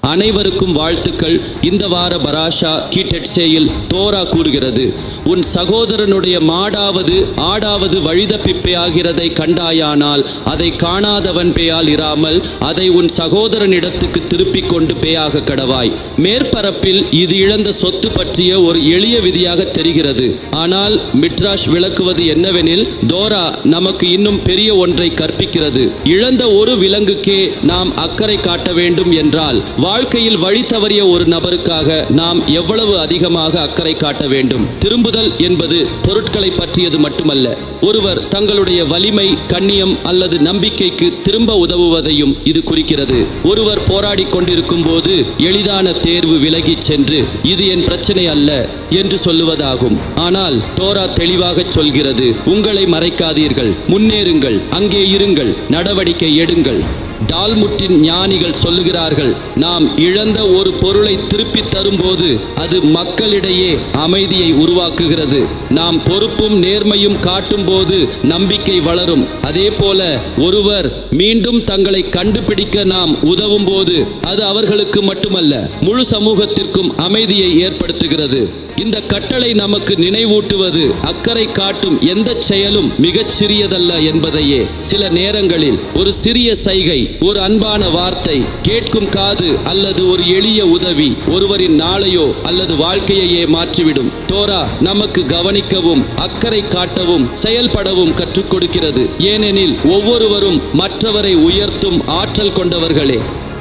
அனைவருக்கும் வாழ்த்துக்கள். இந்த வார பராஷா கீட்டெட்சேயில் தோரா கூறுகிறது. உன் சகோதரனுடைய மாடாவது ஆடாவது வழித ஆகிறதை கண்டாயானால் அதை காணாதவன் பேயால் இராமல் அதை உன் சகோதரனிடத்துக்கு திருப்பிக் கொண்டு பேயாக கடவாய். மேற்பரப்பில் இது இழந்த சொத்து பற்றிய ஒரு எளிய விதியாக தெரிகிறது. ஆனால் மிட்ராஷ் விளக்குவது என்னவெனில் தோரா நமக்கு இன்னும் பெரிய ஒன்றை கற்பிக்கிறது. இழந்த ஒரு விலங்குக்கே நாம் அக்கறை காட்ட வேண்டும் என்றால் வாழ்க்கையில் வழி தவறிய ஒரு நபருக்காக நாம் எவ்வளவு அதிகமாக அக்கறை காட்ட வேண்டும்? திரும்புதல் என்பது பொருட்களை பற்றியது மட்டுமல்ல. ஒருவர் தங்களுடைய வலிமை கண்ணியம் அல்லது நம்பிக்கைக்கு திரும்ப உதவுவதையும் இது குறிக்கிறது. ஒருவர் போராடி கொண்டிருக்கும் போது எளிதான தேர்வு விலகிச் சென்று இது என் பிரச்சனை அல்ல என்று சொல்லுவதாகும். ஆனால் தோரா தெளிவாக சொல்கிறது உங்களை மறைக்காதீர்கள் முன்னேறுங்கள் அங்கே இருங்கள் நடவடிக்கை எடுங்கள். டால்முட்டின் ஞானிகள் சொல்லுகிறார்கள் நாம் இழந்த ஒரு பொருளை திருப்பி தரும்போது அது மக்களிடையே அமைதியை உருவாக்குகிறது. நாம் பொறுப்பும் நேர்மையும் காட்டும்போது நம்பிக்கை வளரும். அதே போல ஒருவர் மீண்டும் தங்களை கண்டுபிடிக்க நாம் உதவும் போது அது அவர்களுக்கு மட்டுமல்ல முழு சமூகத்திற்கும் அமைதியை ஏற்படுத்துகிறது. இந்த கட்டளை நமக்கு நினைவூட்டுவது அக்கறை காட்டும் எந்த செயலும் மிகச் சிறியதல்ல என்பதையே. சில நேரங்களில் ஒரு சிறிய சைகை ஒரு அன்பான வார்த்தை கேட்கும் காது அல்லது ஒரு எளிய உதவி ஒருவரின் நாளையோ அல்லது வாழ்க்கையையே மாற்றிவிடும். தோரா நமக்கு கவனிக்கவும் அக்கறை காட்டவும் செயல்படவும் கற்றுக் கொடுக்கிறது. ஏனெனில் ஒவ்வொருவரும் மற்றவரை உயர்த்தும் ஆற்றல் கொண்டவர்களே.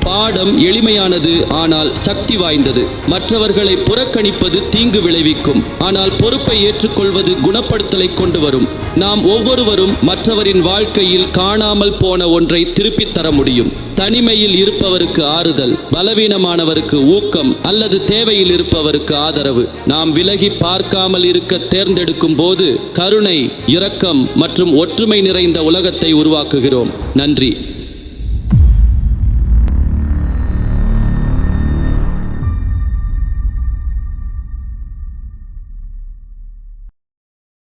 பாடம் எளிமையானது ஆனால் சக்தி வாய்ந்தது. மற்றவர்களை புறக்கணிப்பது தீங்கு விளைவிக்கும். ஆனால் பொறுப்பை ஏற்றுக்கொள்வது குணப்படுத்தலை கொண்டு வரும். நாம் ஒவ்வொருவரும் மற்றவரின் வாழ்க்கையில் காணாமல் போன ஒன்றை திருப்பித் தர முடியும். தனிமையில் இருப்பவருக்கு ஆறுதல் பலவீனமானவருக்கு ஊக்கம் அல்லது தேவையில் இருப்பவருக்கு ஆதரவு. நாம் விலகி பார்க்காமல் இருக்க தேர்ந்தெடுக்கும் போது கருணை இரக்கம் மற்றும் ஒற்றுமை நிறைந்த உலகத்தை உருவாக்குகிறோம். நன்றி.